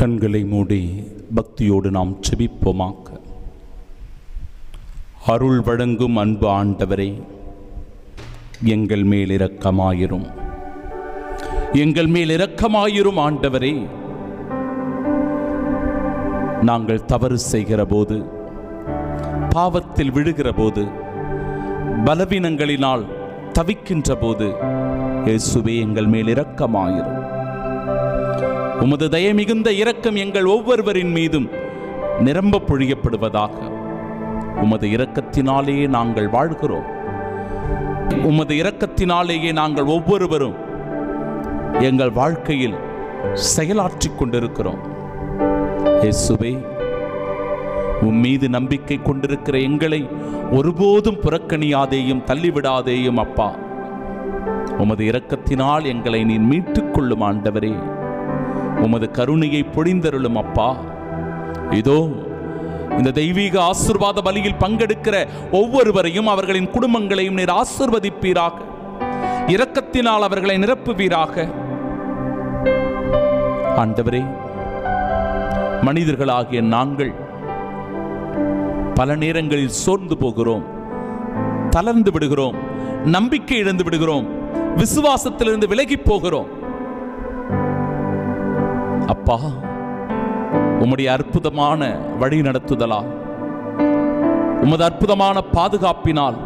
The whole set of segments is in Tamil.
கண்களை மூடி பக்தியோடு நாம் செபிப்போமாக்க அருள் வழங்கும் அன்பு ஆண்டவரே எங்கள் மேல் இரக்கமாயிரும். எங்கள் மேல் இரக்கமாயிரும் ஆண்டவரே நாங்கள் தவறு செய்கிற போது பாவத்தில் விழுகிற போது பலவீனங்களினால் தவிக்கின்ற போது இயேசுவே எங்கள் மேல் இரக்கமாயிரும். உமது தய மிகுந்த இரக்கம் எங்கள் ஒவ்வொருவரின் மீதும் நிரம்ப பொழியப்படுவதாக. உமது இரக்கத்தினாலேயே நாங்கள் வாழ்கிறோம். உமது இரக்கத்தினாலேயே நாங்கள் ஒவ்வொருவரும் எங்கள் வாழ்க்கையில் செயலாற்றிக் கொண்டிருக்கிறோம். இயேசுவே உன் மீது நம்பிக்கை கொண்டிருக்கிற எங்களை ஒருபோதும் புறக்கணியாதேயும் தள்ளிவிடாதேயும் அப்பா. உமது இரக்கத்தினால் எங்களை நீ மீட்டுக் கொள்ளும் ஆண்டவரே. உமது கருணையை பொழிந்தருளும் அப்பா. இதோ இந்த தெய்வீக ஆசிர்வாத பலியில் பங்கெடுக்கிற ஒவ்வொருவரையும் அவர்களின் குடும்பங்களையும் நீர் ஆசிர்வதிப்பீராக. இரக்கத்தினால் அவர்களை நிரப்புவீராக. ஆண்டவரே மனிதர்களாகிய நாங்கள் பல நேரங்களில் சோர்ந்து போகிறோம் தளர்ந்து விடுகிறோம் நம்பிக்கை இழந்து விடுகிறோம் விசுவாசத்திலிருந்து விலகி போகிறோம். அப்பா உம்முடைய அற்புதமான வழி நடத்துதலால் உமது அற்புதமான பாதுகாப்பினால்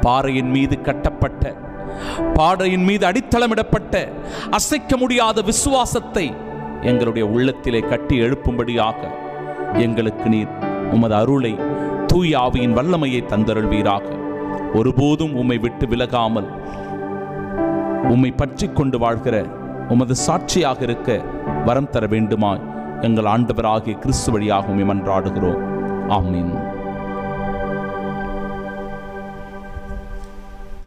பாறையின் மீது கட்டப்பட்ட பாறையின் மீது அடித்தளமிடப்பட்ட அசைக்க முடியாத விசுவாசத்தை எங்களுடைய உள்ளத்திலே கட்டி எழுப்பும்படியாக எங்களுக்கு நீர் உமது அருளை தூய் ஆவியின் வல்லமையை தந்தருள்வீராக. ஒருபோதும் உம்மை விட்டு விலகாமல் உம்மை பற்றி கொண்டு வாழ்கிற உமது சாட்சியாக இருக்க வரம் தர வேண்டுமாய் எங்கள் ஆண்டவராகிய கிறிஸ்து வழியாகவும் மன்றாடுகிறோம் ஆமீன்.